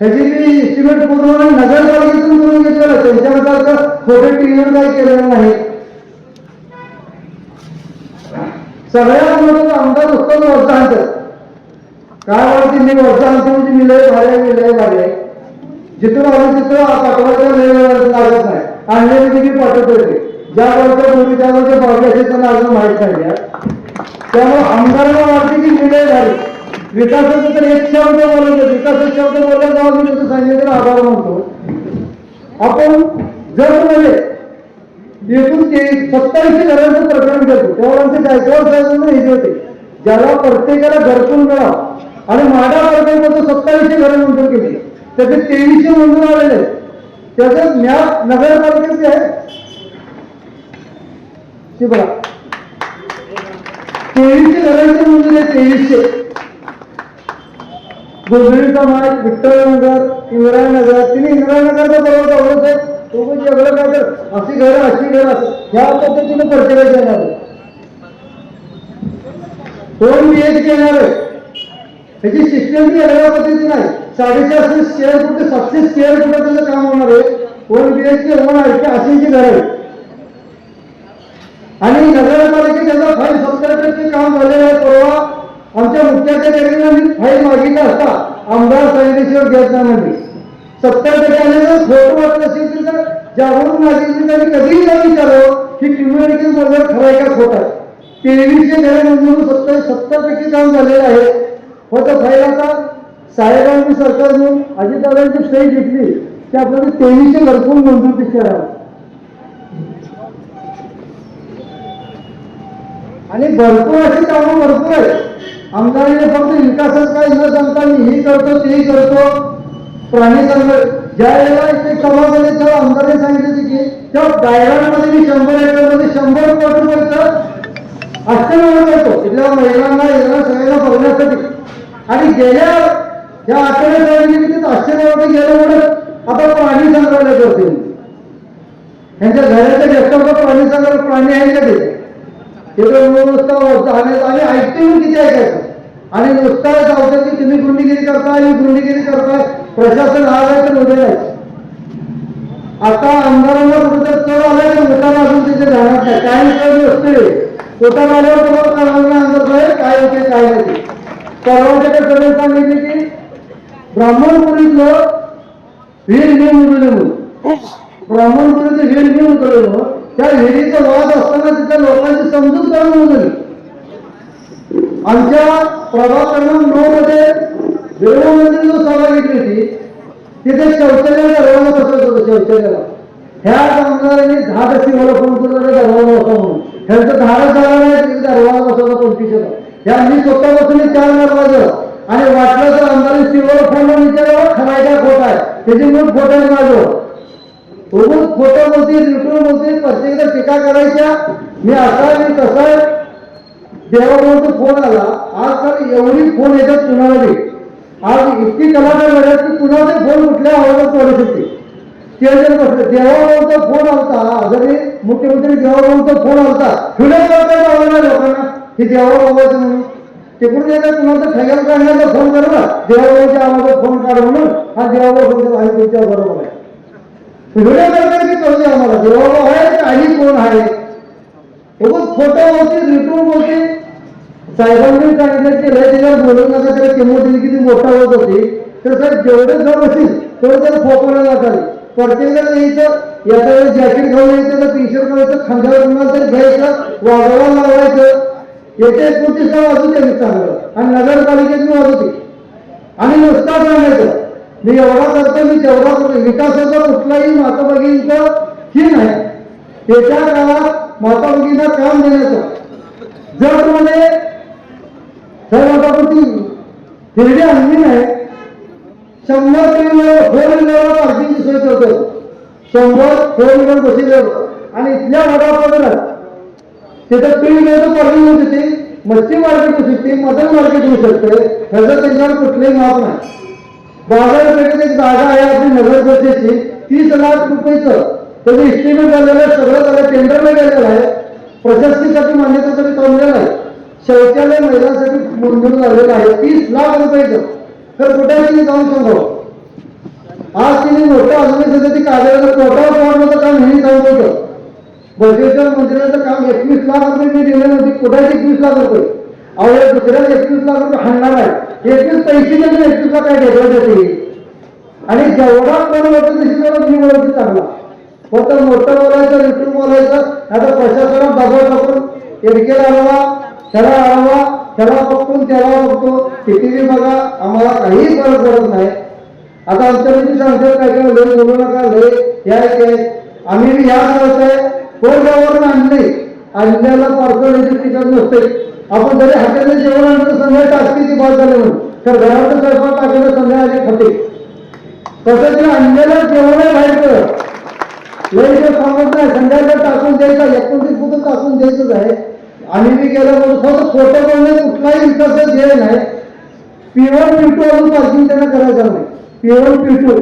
त्याची मी इस्टिमेट पूर्ण नगरपालिकेतून करून घेतलेलं त्यांच्याबद्दल खोटे टीव्हीवर काही केलेलं नाही. सगळ्यात मोठं आमदार उत्तम वर्षांत काय वाटते मी वर्षांत म्हणजे मी लय भारी आहे, मी लय भारी जिथून आलो तिथं पाठवायचं वेळ लागत नाही. आणले म्हणजे मी पाठवतो ज्या वरच्या पूर्वी त्या वरच्या बाजू असेल त्यांना अजून माहीत नाही त्यामुळे आमदारांना वाटते की मी लय भारी. विकासाचं तर एक शब्द बोलायचं विकासाचे शब्द बोलला जावा मी त्याचं सांगितलं आभार मानतो आपण जर म्हणजे एकूण ते सत्तावीसशे घरांचं प्रकरण घेतो तेव्हा आमचे गायकवाड साहेबांना हे होते. ज्याला प्रत्येकाला घरकुल मिळावं आणि माडा प्रकल्पाचं सत्तावीसशे घरं मंजूर केली. त्याचे तेवीसशे मंजूर आलेले आहेत. त्याचं ज्ञान नगरपालिकेचे आहे ते बघा. तेवीसशे घरांचे मंजूर आहे तेवीसशे. गोंधळीचा मार्ग विठ्ठलनगर इंद्रायनगर तिने इंद्रायनगरचा बरोबर आवडत आहे तो पण एवढं काय तर अशी घर अशी घर असं ह्या पद्धतीने प्रत्येकाचे येणार कोण दोन बी एच येणार आहे? त्याची सिस्टम बी वेगळ्या पद्धतीची नाही साडेचारशे स्क्वेअर फूट ते सातशे स्क्वेअर फूट त्याचं काम होणार आहे. कोण बी एच के होणार आहे अशीची घर आहे आणि नगरपालिकेत त्याचा फाईल सत्तर टक्के काम आमच्या मुख्याधिकाऱ्यांना मी फाईल मागितला असता आमदार सांगितल्याशिवाय घेत नाही सत्तर टक्क्याने जर फोटो वाटत असेल तर जागरूक मागितली त्यांनी कधीही न विचारावं की क्रिमिनल बोलणं खराय का खोटं आहे. तेवीसशे घरे मंजूर सत्तर सत्तर टक्के काम झालेलं आहे. फक्त फाईल आता साहेबांनी सरकारने अजितदादांची सही घेतली. की आपल्याला तेवीसशे घरकुल मंजूर दिसते आणि भरपूर अशी कामं भरपूर आहेत. आमदारांनी फक्त विकासात काय न सांगता मी हे करतो तेही करतो. प्राणी संग्रह ज्या वेळेला इथे सभा झाली तेव्हा आमदारांनी सांगितलं होतं की त्या डायरामध्ये मी शंभर एकरमध्ये शंभर कोटी पर्यंत अष्टनामा करतो. इथल्या महिलांना यांना सगळ्यांना बघण्यासाठी. आणि गेल्या या आठवड्यात सांगितलं की तिथं गेल्यामुळे आता प्राणी संग्रहालय करते त्यांच्या घराच्या गेस्टावर प्राणी संग्रह प्राणी आहे का ते? नुसता आणि ऐकते किती ऐकायचं आणि नुसता जावतं की तुम्ही गुंडगिरी करताय मी गुंडगिरी करताय. प्रशासन आलाय तर उभे नाही. आता आमदारांना कुठे चढ आलाय तर मोठा असून तिथे जाणार नाही. काही कळ नसते पोटात आल्यावर तुम्हाला कामाला अंदाज आहे काय होते काय नाही ते. परवाच्या सगळे सांगितले की ब्राह्मणपुरीतलं वीर घेऊन उडवले म्हणून. ब्राह्मणपुरीचं वीर घेऊन उतरवलं त्या विहिरीचा वाद असताना तिथल्या लोकांची समजूत काढून उजळली आमच्या प्रभाग क्रमांक नऊ मध्ये देव जो सभा घेतली होती तिथे शौचालय दरवाजा बसवत होतं शौचालयाला. ह्या कामगारांनी दहा दशी मला फोन करून दरवाजा बसवा म्हणून. ह्यांचं दहा जागा नाही दरवाजा बसवला पंचवीसला ह्या मी स्वतः बसून चार दरवाजा आणि वाटलं तर आमदारांनी शिवाला फोन विचारावं खराय का खोटा आहे. त्याची मूळ खोट आहे माझं. उगाच खोटं बोलतील लुटून बोलतील प्रत्येकदा टीका करायच्या. मी असा मी तसा देवाबरोबर फोन आला आज एवढी फोन येतात कुणाला आज इतकी कलाकार मिळत की कुणाचे फोन कुठल्या आवाजात चालू शकते ते जर म्हटलं फोन आलता जरी मुख्यमंत्री देवाभाऊचा फोन आलता. फिडत करता आवडणार लोकांना. हे देवाभाऊचं म्हणून. तिकडून येतात? कुणाचा ठेग्याला काढण्याचा फोन करा देवाभाऊच्या आवाजात फोन काढा म्हणून. हा देवाभाऊ माहिती आहे तुमच्या बरोबर आहे. व्हिडिओ करता की कळते आम्हाला? देवाभाऊ आहे की आणि कोण आहे? उगाच खोटं बोलते रिटून बोलते साहेबांनी सांगितलं की लय त्याच्यावर बोलू नका त्याला किंमत किती मोठा होत होती. तर साहेब जेवढे जर असेल तेवढे त्याला फोटोला जातात प्रत्येकाला यायचं याच्या वेळेस जॅकेट घालून यायचं तर टी शर्ट घालायचं खांद्यावर तुम्हाला तरी घ्यायचं वाजवायला लावायचं येते नाव वाजू द्यायचं चांगलं आणि नगरपालिकेत वाजवते आणि नुसता सांगायचं. मी एवढा करतो मी तेवढा करतो. विकासाचा कुठलाही माता भगिनीचं ही नाही. त्याच्या काळात माता भगिनीला काम देण्याचं. जर तुम्हाला जर आता आपण आणली नाही शंभर किलोमीटर फोर व्हीलर पार्किंगची सोय करतो. शंभर फोर व्हीलर बसले आणि इथल्या भागापर्यंत तिथं टू व्हीलरचं पार्किंग होऊ शकते मच्छी मार्केट होऊ शकते मटन मार्केट होऊ शकते. ह्याचं त्यांच्यावर कुठलंही माप नाही. बाजारपेठेत एक जागा आहे आपली नगर परिषदेची. तीस लाख रुपयेचं. त्याचं इस्टिमेट झालेलं सगळं झालं टेंडरला गेलेलं आहे. प्रशासकीसाठी मान्यतेसाठी थांबलेलं आहे शौचालय महिलांसाठी मंजूर झालेलं आहे तीस लाख रुपयाचं तर कुठे तिने जाऊन सांगावं आज तिने मोठं अजूनही सध्या ती कागदाचं कोटा फॉर्मचं काम हे काम होतं बसवेश्वर मंदिराचं काम एकवीस लाख रुपये मी दिले नव्हते कुठे एकवीस लाख रुपये? अहो या दुसऱ्याच एकवीस लाख रुपये हाणणार आहे. एकवीस पैसे देऊन एकवीस लाख काय घेतला जाते आणि जेवढा कोण होतं तशी तेवढा मी बोलतो चांगला. फक्त मोठं बोलायचं रिटून बोलायचं. आता प्रशासनात दबाव टाकून एडकेला त्याला आळवा त्याला बघतो त्याला बघतो कितीही बघा आम्हाला काही गरज पडत नाही. आता आमच्या सांगतात काय काय लय बोलू नका लय या आम्ही या ह्या आहे कोण जेवण आणल्याला पार्सल तिकट नसते. आपण जरी हाताने जेवण आणलं संध्याकाळी टाकते ती बाद झाले म्हणून. तर घरातलं स्वयंपाक टाकलं संध्याकाळी खाते. तसं ते आणलेलं जेवण आहे बाहेर पडत सांगत नाही संध्याकाळी टाकून द्यायचं एकोणतीस फुटं टाकून द्यायचंच आहे. आणि मी गेलं म्हणून फक्त खोटं बोलणे कुठलाही विकास ध्येय नाही. पिवळ पिटू अजून पार्किंग त्यांना करायचं नाही. पिवळ पिटू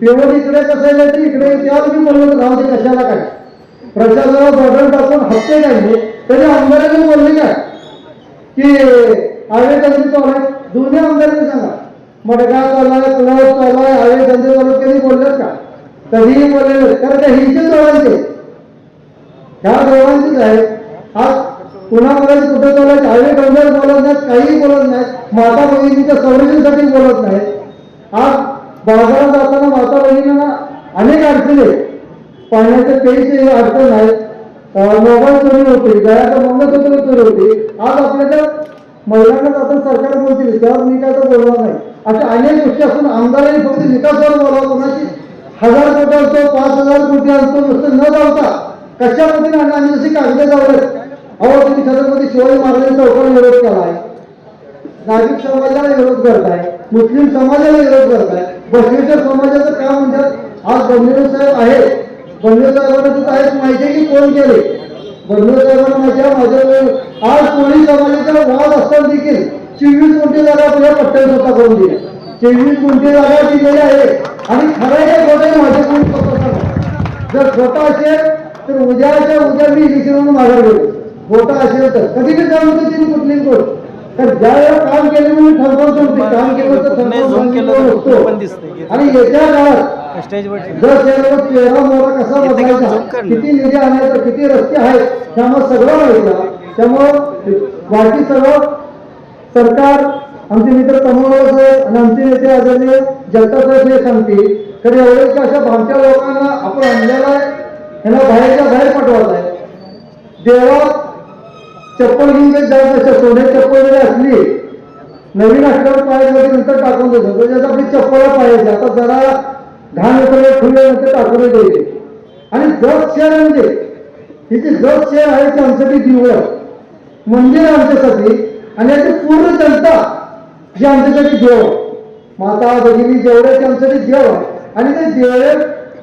पिवळ इकडे कसं आहे तर इकडे त्यावर मी बोललो होतो, राहू दे कशाला काय? प्रशासनाला बॉर्डर टाकून हप्ते काढले. तरी आमदारांनी बोलले काय की हायवे धंदे चालू आहे. दोन्ही आमदारांनी सांगा. मडगाव चालू आहे पुलाव चालू आहे. हायवे धंदे चालू कधी बोललेत का? कधीही बोलले कारण ते हिंचे दोघांचे ह्या दोघांचीच आहे आज पुन्हा बघायचं कुठं चालू आहे हायवे बोलत नाहीत काहीही बोलत नाहीत माता बहिणीच्या संरक्षणासाठी बोलत नाहीत आज बाजारात जाताना माता बहिणींना अनेक अडचणी आहेत. पाण्याच्या पेयची अडचण आहेत. मोबाईल चोरी होते गळ्याचं मंगळसूत्र चोरी होते. आज आपल्याच्या महिलांना जाताना सरकार बोलतील तेव्हा मी काय तर बोलणार नाही. अशा अनेक गोष्टी असून आमदारांनी फक्त विकासावर बोलावं कोणाची हजार कोटी असतो पाच हजार कोटी असतो नुसतं न जावता कशा पद्धतीने आणि आम्ही जशी कागद जावलं अहो तुम्ही छत्रपती शिवाजी महाराजांचा चौकाला विरोध केला नागरिक समाजाला विरोध करताय मुस्लिम समाजाला विरोध करताय बसवेश्वर समाजाचं काम म्हणतात आज बंधू साहेब आहेत. बंधू साहेबांना तिथं आहेच माहिती आहे की कोण केले. बंधू साहेबांना माहिती आहे माझ्या आज कोणी समाजाचा वाद असताना देखील चोवीस कोटी जागा आपल्या पट्ट्यात स्वतः करून दिल्या. चोवीस कोटी जागा दिलेल्या आहे आणि खरं हे खोटं माझे कोणी जर स्वतः असेल तर उद्याच्या उद्या मी इलेक्शन माघार घेऊ. खोटं असेल तर. कधी बी जाऊ नका तिने कुठलीच गोष्ट. तर ज्या वेळेला काम केलं म्हणून ठरवून सांगते. काम केलं तर ठरवून कुठलं. आणि येत्या काळात जर त्याला कसा. किती निधी आणायचा किती रस्ते आहेत? त्यामुळे सगळं माहिती. त्यामुळं बाकी सगळं सरकार आमचे मित्र आहेत आणि आमचे नेते आदरणीय जनता साहेब हे सांगतील तर एवढेच अशा भामट्या लोकांना आपण आणलेला आहे? यांना बाहेरच्या बाहेर पाठवायचं आहे. देवात चप्पल घेऊन जे जात असतात सोने चप्पल जरी असली नवीन असल्यावर पायामध्ये नंतर टाकून देतो. म्हणजे आता आपली चप्पल पाहायची आता जरा घाण वगैरे फुले नंतर टाकून द्यायचे आणि जग शहर म्हणजे तिथे जग शहर आहे ते आमच्यासाठी दिवळ मंदिर आमच्यासाठी आणि याची पूर्ण जनता जी आमच्यासाठी देव. माता भगिनी जेवढे आमच्यासाठी देव. आणि ते देवळे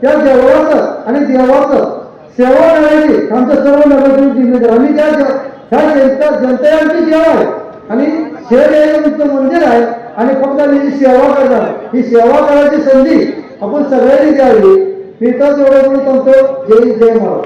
त्या देवळाचं आणि देवाचं सेवा करायची आमचं सर्व नगरसेवक जिम्मेदार आम्ही त्या ह्या जनता जनता आमची आहे. आणि शेर हे मंदिर आहे. आणि फक्त आम्ही जी सेवा करणार. ही सेवा करायची संधी आपण सगळ्यांनी द्यावी. मी तर एवढं म्हणून सांगतो जय जय महाराज